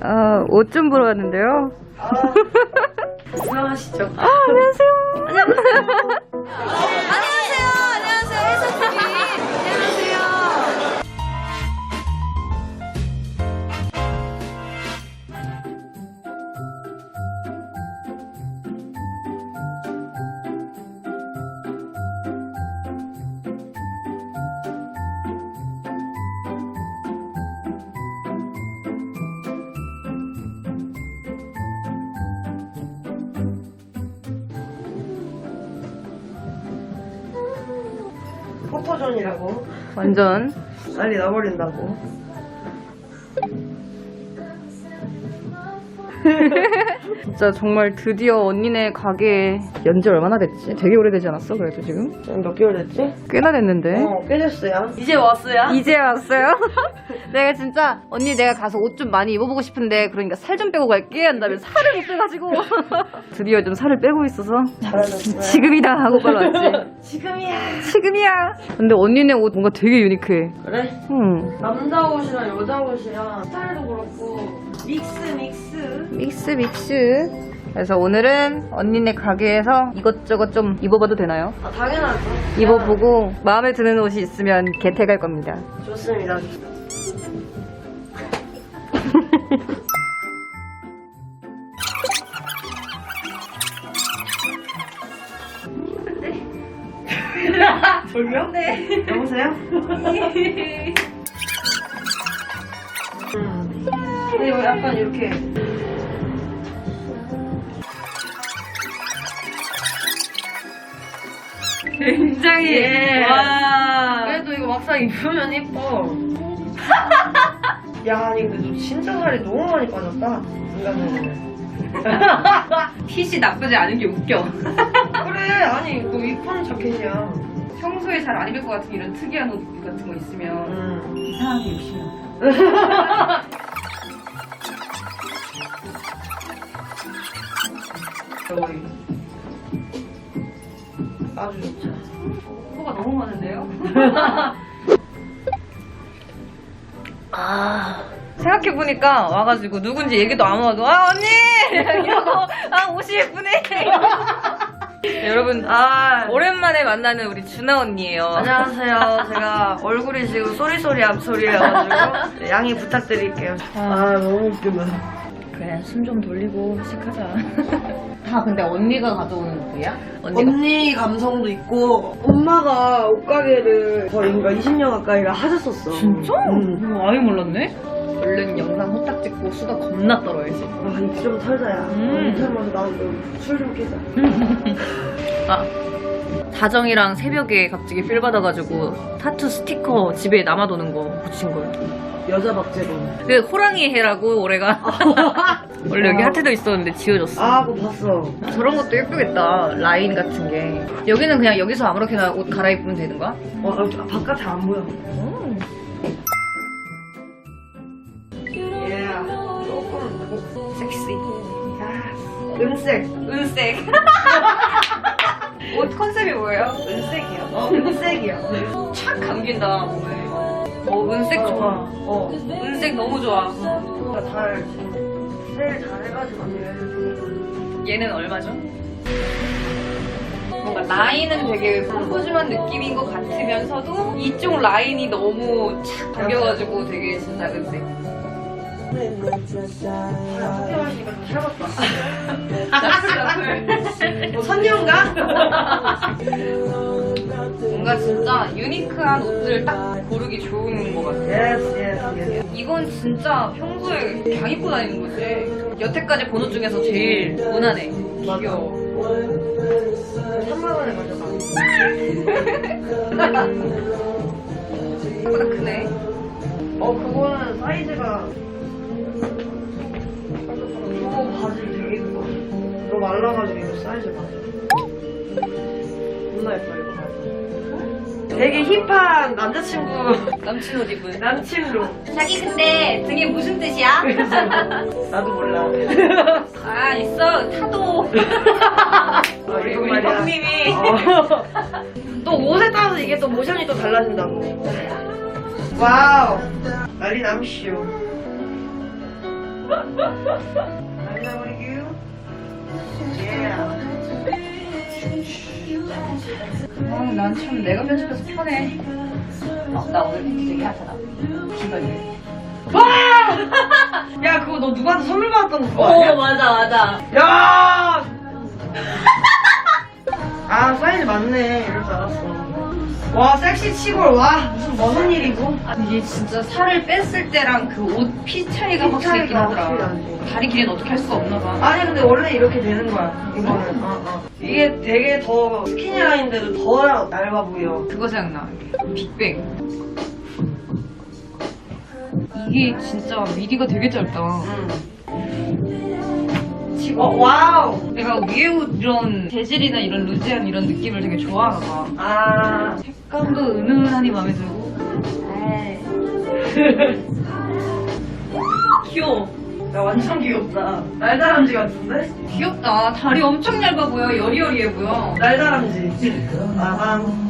아, 옷 좀 보러 왔는데요. 아, 아, 안녕하시죠. 아, 안녕하세요. 안녕하세요. 포토존이라고. 완전. 난리 나버린다고 진짜 정말 드디어 언니네 가게에 연지 얼마나 됐지? 되게 오래되지 않았어? 그래도 지금? 지금 몇 개월 됐지? 꽤나 됐는데. 어 깨졌어요 이제 왔어요? 이제 왔어요? 내가 진짜 언니 내가 가서 옷 좀 많이 입어보고 싶은데 그러니까 살 좀 빼고 갈게 한다면 살을 못 빼가지고 드디어 좀 살을 빼고 있어서 잘하셨어요 지금이다 하고 빨리 왔지 지금이야 지금이야 근데 언니네 옷 뭔가 되게 유니크해 그래? 응 남자 옷이랑 여자 옷이랑 스타일도 그렇고 믹스 믹스. 믹스 믹스. 그래서 오늘은 언니네 가게에서 이것저것 좀 입어봐도 되나요? 아 당연하죠. 입어보고 마음에 드는 옷이 있으면 개택할 겁니다. 좋습니다. 졸려? 네. 여보세요? 약간 이렇게 굉장히 예. 와 그래도 이거 막상 입으면 이뻐. 야, 아니 근데 너 진짜 살이 너무 많이 빠졌다. 인간은. 핏이 나쁘지 않은 게 웃겨 그래, 아니 너 이쁜 자켓이야. 평소에 잘 안 입을 것 같은 이런 특이한 옷 같은 거 있으면 음. 이상하게 욕심이 나 여기. 아주 좋죠. 코가 너무 많은데요? 아. 생각해보니까 와가지고 누군지 얘기도 안 와도 아 언니! 이러고 아 옷이 예쁘네 네, 여러분 아. 오랜만에 만나는 우리 준아 언니예요 안녕하세요. 제가 얼굴이 지금 쏘리쏘리 앞소리여가지고 네, 양해 부탁드릴게요. 아, 너무 웃기다. 그래 숨 좀 돌리고 시작하자 다 근데 언니가 가져오는 옷이야? 언니가 언니 감성도 있고 엄마가 옷가게를 거의 그러니까 20년 가까이를 하셨었어. 진짜? 응. 어, 아예 몰랐네 얼른 영상 후딱 찍고 수다 겁나 떨어야지 아, 입좀 털자야. 음. 입 털면서 나도 술좀 깨자. 아 다정이랑 새벽에 갑자기 필 받아가지고 타투 스티커 집에 남아도는 거 붙인 거예요 여자 박재범. 그 호랑이 해라고 올해가 원래 여기 어. 하트도 있었는데 지워졌어 아, 그거 봤어. 저런 것도 예쁘겠다 라인 같은 게 여기는 그냥 여기서 아무렇게나 옷 갈아입으면 되는 거야? 어, 아, 바깥에 안 보여. 예. 조금 섹시. 야, 은색. 은색 옷 컨셉이 뭐예요? 은색이요. 어, 은색이요. 착 감긴다 몸에 어 은색 좋아 어. 은색 너무 좋아 뭔가 잘, 세일 잘 해가지고 얘는 얼마죠? 뭔가 라인은 되게 푸짐한 느낌인 것 같으면서도 이쪽 라인이 너무 착 감겨가지고 되게 진짜 은색 하시니까 좀 살았다. 진짜 유니크한 옷들을 딱 고르기 좋은 것 같아 예스, 예스, 예스. 이건 진짜 평소에 그냥 입고 다니는 거지 여태까지 본 옷 중에서 제일 무난해 귀여워 3만원에 가져가. 생각보다 크네 어, 그거는 사이즈가. 저거 바지 되게 이뻐. 너 말라가지고 이거 사이즈 맞아. 존나 예뻐, 이거 바지. 되게 힙한 남자친구, 남친 옷 입은 남친룩. 자기 근데 등에 무슨 뜻이야? 나도 몰라. 아 있어 타도 우리 이거 우리 말이야. 형님이 어. 또 옷에 따라서 이게 또 모션이 또 달라진다고. 와우. 난리 남시오. 날려버리기. 예. 아, 난참 내가 편집해서 편해. 어, 나 오늘 팬티 되게 핫하다. 기발이. 와! 야, 그거 너 누구한테 선물 받았던 거 아니야? 오, 맞아, 맞아. 야! 아, 사이즈 맞네. 이럴 줄 알았어. 와, 섹시 치골. 와, 무슨 무슨 일이고? 이게 진짜 살을 뺐을 때랑 그옷피 차이가 피 확실히 있긴 하더라. 다리 길이는 어떻게 할 수가 없나 봐. 아니, 근데 원래 이렇게 되는 거야. 이거는. 어, 어. 이게 되게 더 스키니 라인인데도 더 얇아 보여. 그거 생각나. 빅뱅. 이게 진짜 미디가 되게 짧다. 응. 어, 와우! 내가 위에 옷 이런 재질이나 이런 루즈한 이런 느낌을 되게 좋아하나 봐. 아. 색감도 은은하니 마음에 들고. 귀여워. 야, 완전 귀엽다. 날다람쥐 같은데? 귀엽다. 다리 엄청 얇아 보여. 여리여리해 보여. 날다람쥐. 아밤.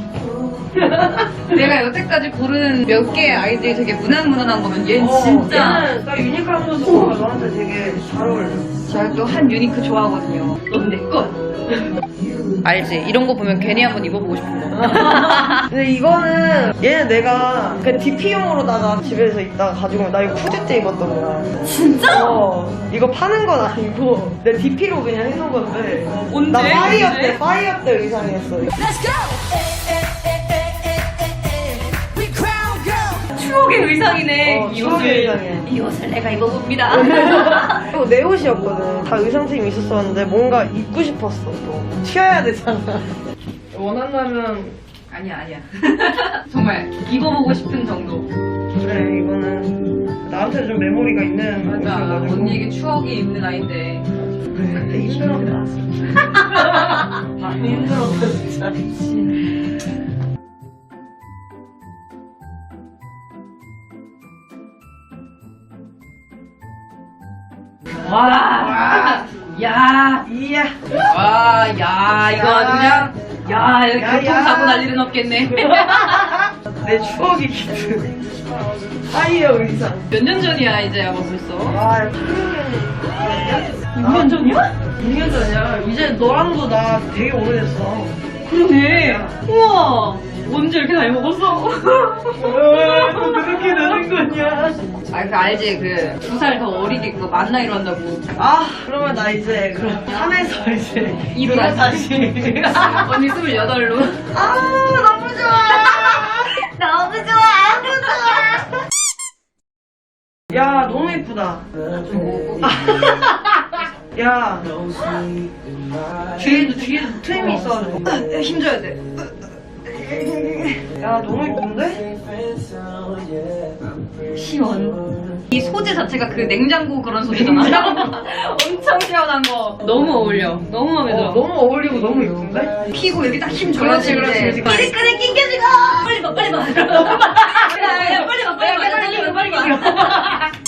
내가 여태까지 고른 몇 개의 아이들이 되게 무난무난한 거면 얘는 어, 진짜 얘는 딱 유니크한 모습가 너한테 되게 잘 어울려. 제가 또 한 유니크 좋아하거든요. 넌내 것. 알지? 이런 거 보면 괜히 한번 입어보고 싶은 거. 근데 이거는 얘는 내가 그 DP용으로다가 집에서 있다가 가지고 나 이거 푸드 때 입었던 거야. 진짜? 어, 이거 파는 건 아니고 내 DP로 그냥 해놓은 건데. 언제? 나 파이어? 때 파이어 때 의상이었어. 추억의 의상이네. 어, 이 추억의 옷을. 의상이야. 이 옷을 내가 입어봅니다. 이거 내 옷이었거든. 다 의상팀이 있었었는데 뭔가 입고 싶었어. 또 튀어야 되잖아. 원한다면 아니야, 아니야. 정말 입어보고 싶은 정도. 그래 이거는 나한테 좀 메모리가 있는 맞아. 옷이어가지고. 언니에게 추억이 있는 아이인데. 그때 힘들었다. 많이 힘들었어 진짜. 야, 이야. 와, 야, 이거 아주 그냥, 야, 야, 교통사고 야. 날 일은 없겠네. 내 추억이 깃든 파이어 의상. 몇년 전이야, 이제 아마 벌써. 와, 6년 전이야? 6년 전이야. 이제 너랑도 나 되게 오래됐어. 그러네. 우와. 언제 이렇게 나이 먹었어? 또 그렇게 되는 거냐? 아, 그 알지? 그, 두 살 더 어리게 그거 만 나이로 한다고. 아, 그러면 나 이제 그럼 3에서 이제 이로 다시. 언니 스물여덟로. 아, 너무 좋아. 너무 좋아. 너무 좋아. 야, 너무 예쁘다. 야, 뒤에도 뒤에도 트임이 있어가지고 으, 힘줘야 돼. 야, 너무 예쁜데? 시원. 이 소재 자체가 그 냉장고 그런 소재잖아. 엄청 시원한 거. 너무 어울려. 너무 마음에 어, 들어. 너무 어울리고 너무 예쁜데? 피고 여기 딱 힘 줘야지. 그렇지. 그렇지. 끈에 낑겨지고. 빨리 봐, 빨리 봐. 야, 야, 빨리 봐, 빨리 봐. 빨리 봐, 빨리 봐.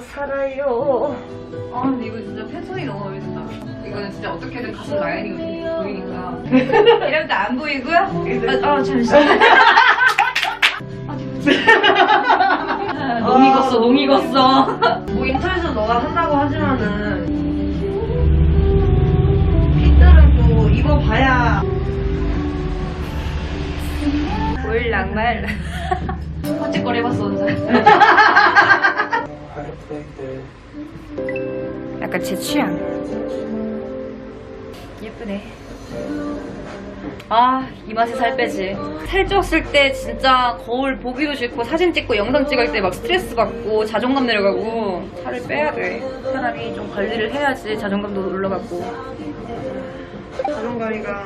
살아요. 아, 근데 이거 진짜 패션이 너무 든다. 이거는 진짜 어떻게든 가슴 라인이 보이니까. 이럴 때안 보이고요? 아, 아 잠시만. 아, 농 익었어, 농 익었어. 뭐 인터넷에서 너가 한다고 하지만은 핏들은 또 입어봐야 보일 양말. 헛짓거리 해봤어, 혼자. 약간 제 취향. 예쁘네. 아, 이 맛에 살 빼지. 살 쪘을 때 진짜 거울 보기도 싫고 사진 찍고 영상 찍을 때 막 스트레스 받고 자존감 내려가고 살을 빼야 돼. 사람이 좀 관리를 해야지 자존감도 올라가고. 자존감이가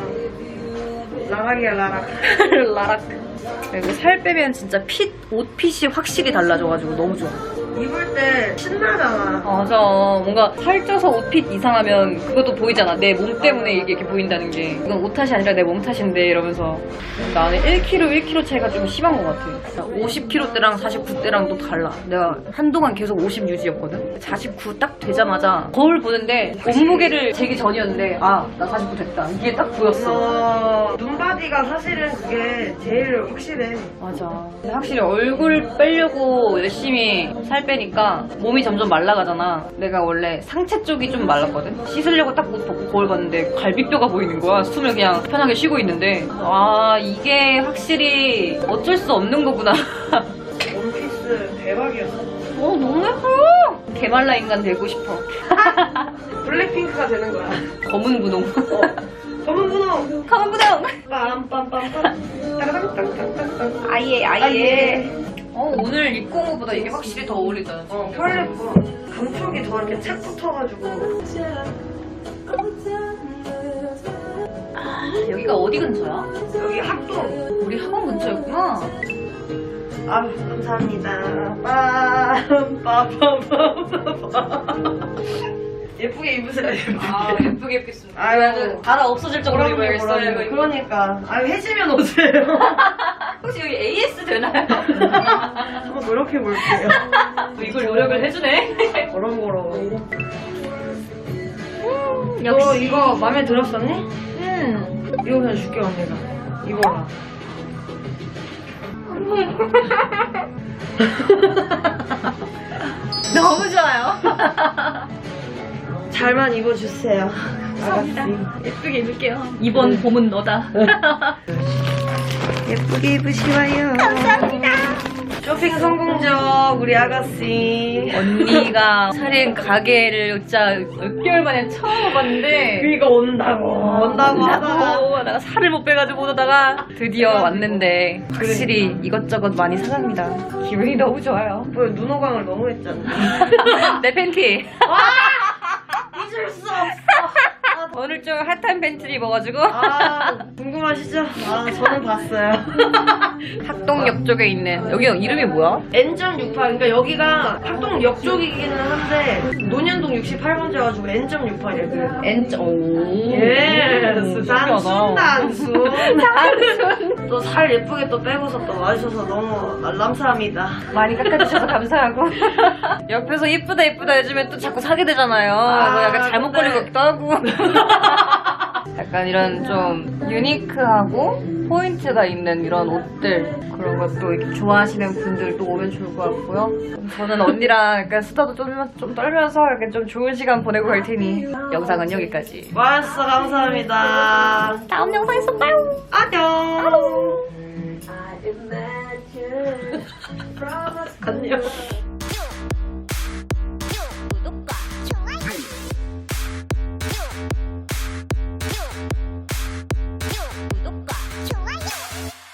라락이야 라락 라락. 그리고 살 빼면 진짜 핏, 옷 핏이 확실히 달라져가지고 너무 좋아. 입을 때 신나잖아. 맞아. 뭔가 살쪄서 옷핏 이상하면 그것도 보이잖아. 내 몸 때문에 이게 이렇게 보인다는 게. 이건 옷 탓이 아니라 내 몸 탓인데 이러면서. 나는 1kg, 1kg 차이가 좀 심한 것 같아. 50kg 때랑 49때랑 또 달라. 내가 한동안 계속 50 유지였거든. 49 딱 되자마자 거울 보는데 몸무게를 재기 전이었는데 아, 나 49 됐다. 이게 딱 보였어. 어, 눈바디가 사실은 그게 제일 확실해. 맞아. 근데 확실히 얼굴 빼려고 열심히 살 빼니까 몸이 점점 말라가잖아. 내가 원래 상체 쪽이 좀 말랐거든. 씻으려고 딱 옷 벗고 거울 봤는데 갈비뼈가 보이는 거야. 숨을 그냥 편하게 쉬고 있는데. 아, 이게 확실히 어쩔 수 없는 거구나. 원피스 대박이었어. 어, 너무 예뻐요! 개말라 인간 되고 싶어. 블랙핑크가 되는 거야. 검은 분홍. 어. 검은 분홍. 검은 분홍! 빰빰빰빰. 따가당땅땅땅땅. 아예, 아예. 어, 오늘 입고 온 것보다 이게 확실히 더 어울리잖아. 어, 펄 예뻐. 감촉이 더 이렇게 착 붙어가지고. 여기가 어디 근처야? 여기 학동. 우리 학원 근처였구나. 아 감사합니다. 빰빰빰빰빰. 예쁘게 입으세요, 예쁘게. 아, 예쁘게 입겠습니다. 아유. 갈아 없어질 정도로 입어야겠어요. 그러니까. 아 해지면 오세요. 혹시 여기 AS 되나요? 한번 노력해 볼게요. 이걸 노력을 해주네. 거렁거렁. 역시. 너 이거 마음에 들었었니? 음. 이거 그냥 줄게 언니가. 이거랑. 너무 좋아요. 잘만 입어주세요. 감사합니다. 예쁘게 입을게요. 이번 봄은 너다. 예쁘게 입으시와요. 감사합니다. 쇼핑 성공적 우리 아가씨. 언니가 차린 가게를 진짜 몇 개월 만에 처음 와봤는데 비가 온다고 온다고 하다가 내가 살을 못 빼가지고 오다가 드디어 왔는데 확실히 이것저것 많이 사갑니다. 기분이 너무 좋아요. 뭐 눈호강을 너무 했잖아. 내 팬티. 잊을 수 없어. 오늘 좀 핫한 팬티를 입어가지고 아 궁금하시죠? 아 저는 봤어요. 학동역 쪽에 있는 여기 이름이 뭐야? N.68 그러니까 여기가 학동역 쪽이기는 한데 논현동 68번째 가지고 N.68이야. 그. N 오 예, 단순 단순. 단순. 또 살 예쁘게 또 빼고서 또 와주셔서 너무 알람사합니다. 많이 깎아주셔서 감사하고 옆에서 예쁘다 예쁘다 해주면 또 자꾸 사게 되잖아요. 아, 그래서 약간 잘못 것 같기도 하고 약간 이런 좀 유니크하고 포인트가 있는 이런 옷들 그런 것도 이렇게 좋아하시는 분들도 오면 좋을 것 같고요. 저는 언니랑 약간 수다도 좀, 좀 떨면서 약간 좀 좋은 시간 보내고 갈 테니 영상은 여기까지. 와주셔서 감사합니다. 다음 영상에서 봐요. 안녕. 안녕.